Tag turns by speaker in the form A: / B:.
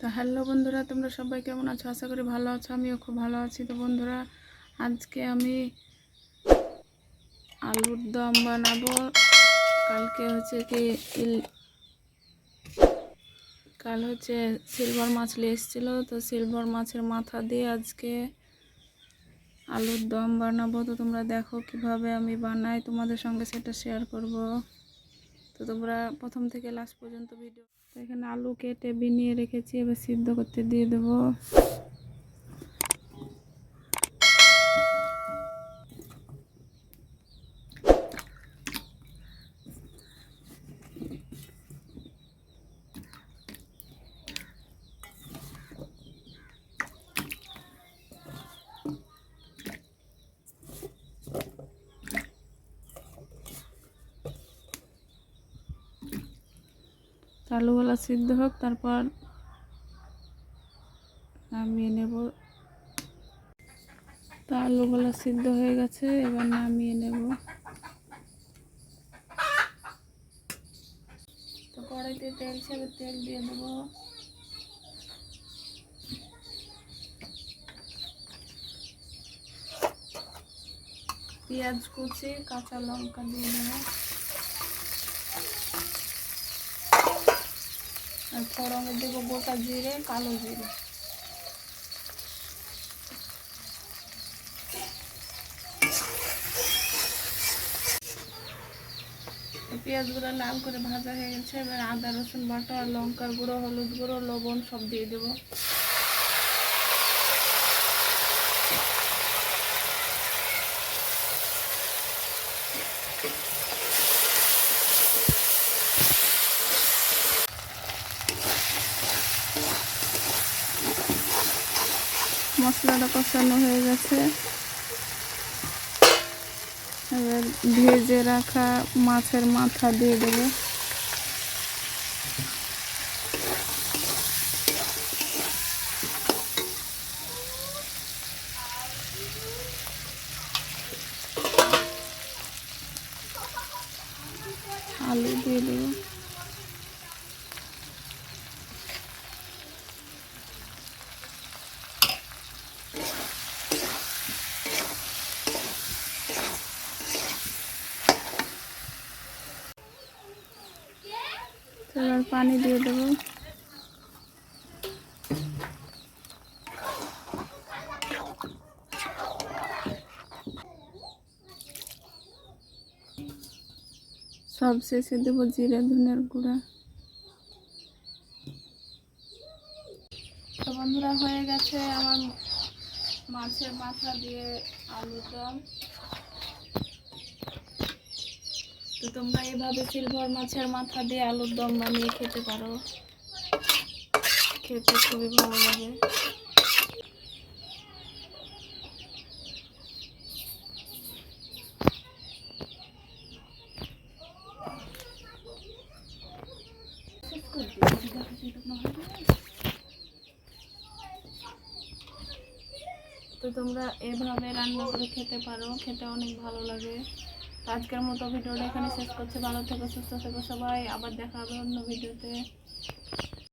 A: তো হ্যালো বন্ধুরা, তোমরা সবাই কেমন আছো? আশা করি ভালো আছো, আমিও খুব ভালো আছি। তো বন্ধুরা, আজকে আমি আলুর দম বানাবো। কালকে হচ্ছে কি কাল হচ্ছে সিলভার মাছ নিয়ে এসেছিল। তো সিলভার মাছের মাথা দিয়ে আজকে আলুর দম বানাবো। তো তোমরা দেখো কীভাবে আমি বানাই, তোমাদের সঙ্গে সেটা শেয়ার করব। তো তোমরা প্রথম থেকে লাস্ট পর্যন্ত ভিডিও এখানে আলু কেটে বিনিয়ে রেখেছি, এবার সিদ্ধ করতে দিয়ে দেবো। তো আলুগুলো সিদ্ধ হোক, তারপর নামিয়ে নেব। তো আলুগুলো সিদ্ধ হয়ে গেছে, এবার নামিয়ে নেব। তো কড়াইতে তেল ছেড়ে তেল দিয়ে দেবো। পেঁয়াজ কুচি, কাঁচা লঙ্কা দিয়ে দেবো। আর ফোড়নে দেবো গোটা জিরে, কালো জিরে। পেঁয়াজগুলো লাল করে ভাজা হয়ে গেছে, এবার আদা, রসুন, বাটা আর লঙ্কার গুঁড়ো, হলুদ গুঁড়ো, লবণ সব দিয়ে দেবো। মশলাটা কষানো হয়ে গেছে। এবার ভেজে রাখা মাছের মাথা দিয়ে দেবো। আলু দিয়ে দেবো। এবার পানি দিয়ে দেবো। সব শেষে দেবো জিরে, ধনের গুঁড়া। বন্ধুরা, হয়ে গেছে আমার মাছের মাথা দিয়ে আলুর দম। তো তোমরা এভাবে সিলভার মাছের মাথা দিয়ে আলুর দম বানিয়ে খেতে পারো। খেতে খুবই ভালো লাগে। তো তোমরা এভাবে রান্না করে খেতে পারো, খেতে অনেক ভালো লাগে। আজকের মতো ভিডিওটা এখানে শেষ করছি। ভালো থেকো, সুস্থ থেকো সবাই। আবার দেখা হবে অন্য ভিডিওতে।